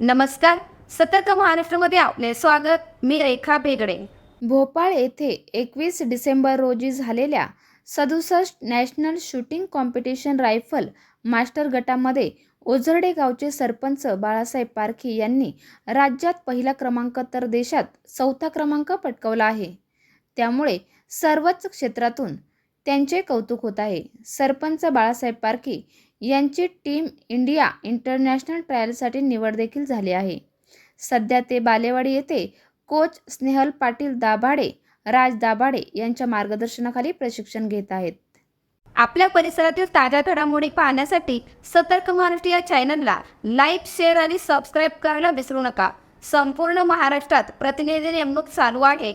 नमस्कार. सतर्क महाराष्ट्रामध्ये आपले स्वागत. मी रेखा बेगडे भोपाळ येथे एकवीस डिसेंबर रोजी झालेल्या सदुसष्ट national shooting competition rifle master गटामध्ये ओझरडे गावचे सरपंच बाळासाहेब पारखी यांनी राज्यात पहिला क्रमांक तर देशात चौथा क्रमांक पटकवला आहे. त्यामुळे सर्वच क्षेत्रातून त्यांचे कौतुक होत आहे. सरपंच बाळासाहेब पारखी यांची टीम इंडिया इंटरनॅशनल ट्रायलसाठी निवड देखील झाली आहे. सध्या ते बालेवाडी येथे कोच स्नेहल पाटील दाभाडे राज दाभाडे यांच्या मार्गदर्शनाखाली प्रशिक्षण घेत आहेत. आपल्या परिसरातील ताज्या घडामोडी पाहण्यासाठी सतर्क महाराष्ट्र या चॅनलला लाईक शेअर आणि सबस्क्राईब करायला विसरू नका. संपूर्ण महाराष्ट्रात प्रतिनिधी नेमणूक चालू आहे.